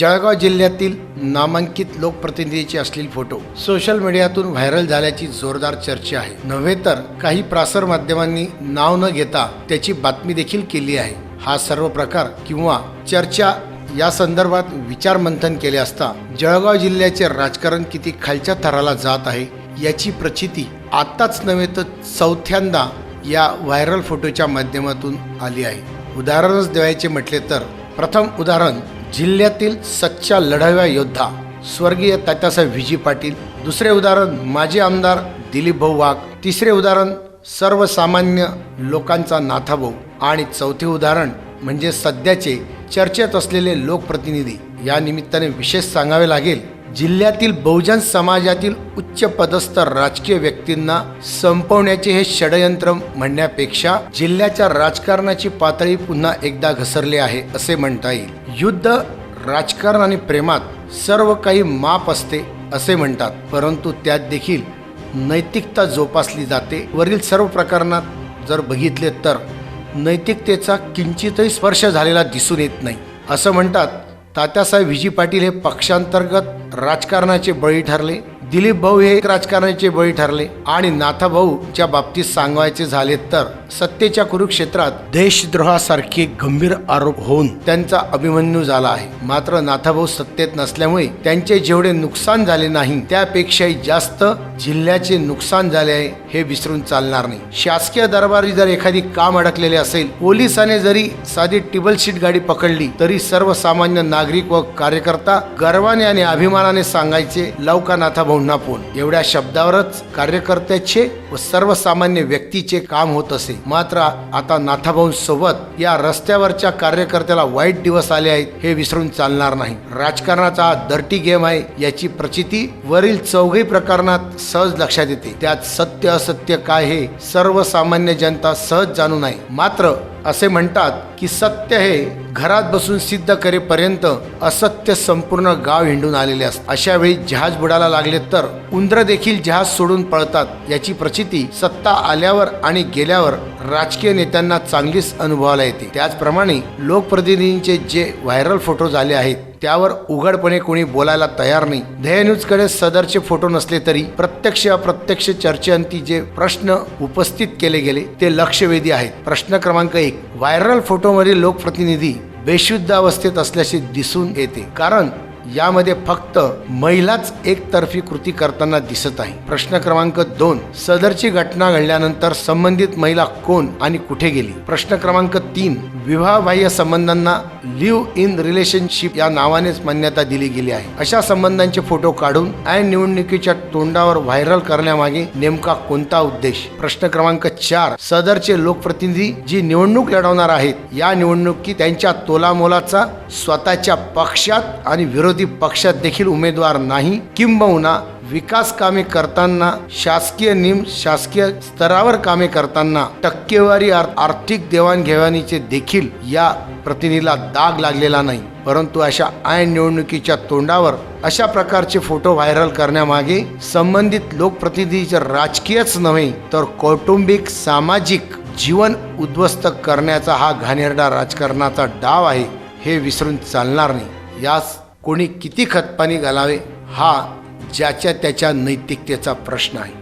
जळगाव जिल्ह्यातील नामांकित लोकप्रतिनिधीचे असलेले फोटो सोशल मीडियातून व्हायरल झाल्याची जोरदार चर्चा आहे. नव्हे तर काही प्रासर माध्यमांनी नाव न घेता त्याची बातमी देखील केली आहे. हा सर्व प्रकार किंवा चर्चा या संदर्भात विचारमंथन केले असता जळगाव जिल्ह्याचे राजकारण किती खालच्या थराला जात आहे याची प्रचिती आत्ताच नव्हे तर चौथ्यांदा या व्हायरल फोटोच्या माध्यमातून आली आहे. उदाहरणच द्यायचे म्हटले तर प्रथम उदाहरण जिल्ह्यातील सच्चा लढाव्या योद्धा स्वर्गीय तात्यासाहेब विजी पाटील दुसरे उदाहरण माजी आमदार दिलीप भाऊ वाघ तिसरे उदाहरण सर्वसामान्य लोकांचा नाथाभाऊ आणि चौथे उदाहरण म्हणजे सध्याचे चर्चेत असलेले लोकप्रतिनिधी. या निमित्ताने विशेष सांगावे लागेल जिल्ह्यातील बहुजन समाजातील उच्च पदस्थ राजकीय व्यक्तींना संपवण्याचे हे षडयंत्र म्हणण्यापेक्षा जिल्ह्याच्या राजकारणाची पातळी पुन्हा एकदा घसरली आहे असे म्हणता येईल. युद्ध राजकारण आणि प्रेमात सर्व काही माप असते असे म्हणतात. परंतु त्यात देखील नैतिकता जोपासली जाते. वरील सर्व प्रकरणात जर बघितले तर नैतिकतेचा किंचितही स्पर्श झालेला दिसून येत नाही असं म्हणतात तात्यासाहेब विजी पाटील हे पक्षांतर्गत राजकारणाचे बळी ठरले. दिलीप भाऊ हे एक राजकारणाचे बळी ठरले आणि नाथाभाऊच्या बाबतीत सांगायचे झाले तर सत्तेच्या कुरुक्षेत्रात देशद्रोहासारखे गंभीर आरोप होऊन त्यांचा अभिमन्यू झाला आहे. मात्र नाथाभाऊ सत्तेत नसल्यामुळे त्यांचे जेवढे नुकसान झाले नाही त्यापेक्षाही जास्त जिल्ह्याचे नुकसान झाले आहे हे विसरून चालणार नाही. शासकीय दरबारी जर एखादी काम अडकलेले असेल पोलिसाने जरी साधी टिबल शीट गाडी पकडली तरी सर्वसामान्य नागरिक व कार्यकर्ता गर्वाने आणि अभिमानाने सांगायचे लवका नाथाभाऊ फोन एवढ्या शब्दावरच कार्यकर्त्याचे व सर्वसामान्य व्यक्तीचे काम होत असे. मात्र आता नाथाभाऊंसोबत या रस्त्यावरच्या कार्यकर्त्याला वाईट दिवस आले आहेत हे विसरून चालणार नाही. राजकारणाचा हा दर्टी गेम आहे याची प्रचिती वरील चौघही प्रकरणात सहज लक्षात येते. त्यात सत्य असत्य काय हे सर्वसामान्य जनता सहज जाणून आहे मात्र असे म्हणतात की सत्य हे घरात बसून सिद्ध करेपर्यंत असत्य संपूर्ण गाव हिंडून आलेले असत. अशा वेळी जहाज बुडाला लागले तर उंदर देखील जहाज सोडून पळतात. याची प्रचिती सत्ता आल्यावर आणि गेल्यावर राजकीय नेत्यांना चांगलीच अनुभवाला येते. त्याचप्रमाणे लोकप्रतिनिधींचे जे व्हायरल फोटो झाले आहेत त्यावर उघडपणे कोणी बोलायला तयार नाही. ध्येय न्यूजकडे सदरचे फोटो नसले तरी प्रत्यक्ष अप्रत्यक्ष चर्चेअंती जे प्रश्न उपस्थित केले गेले ते लक्षवेधी आहेत. प्रश्न क्रमांक एक व्हायरल फोटो फोटोमधील लोकप्रतिनिधी बेशुद्ध अवस्थेत असल्याचे दिसून येते. कारण यामध्ये फक्त महिलाच एकतर्फी कृती करताना दिसत आहे. प्रश्न क्रमांक दोन सदरची घटना घडल्यानंतर संबंधित महिला कोण आणि कुठे गेली? प्रश्न क्रमांक तीन विवाहबाह्य संबंधांना लिव्ह इन रिलेशनशिप या नावानेच मान्यता दिली गेली आहे. अशा संबंधांचे फोटो काढून ऐन निवडणुकीच्या तोंडावर व्हायरल करण्यामागे नेमका कोणता उद्देश? प्रश्न क्रमांक चार. सदरचे लोकप्रतिनिधी जी निवडणूक लढवणार आहेत या निवडणुकीत त्यांच्या तोलामोलाचा स्वतःच्या पक्षात आणि विरोधी पक्षात देखील उमेदवार नाही किंबहुना विकास कामे करताना शासकीय निम शासकीय स्तरावर कामे करताना टक्केवारी आर्थिक देवाणघेवाणीचे देखील या प्रतिनिधीला दाग लागलेला नाही. परंतु अशा ऐन निवडणुकीच्या तोंडावर अशा प्रकारचे फोटो व्हायरल करण्यामागे संबंधित लोकप्रतिनिधीचे राजकीयच नव्हे तर कौटुंबिक सामाजिक जीवन उद्ध्वस्त करण्याचा हा घाणेरडा राजकारणाचा डाव आहे हे विसरून चालणार नाही. यास कोणी किती खतपाणी घालावे हा ज्याच्या त्याच्या नैतिकतेचा प्रश्न आहे.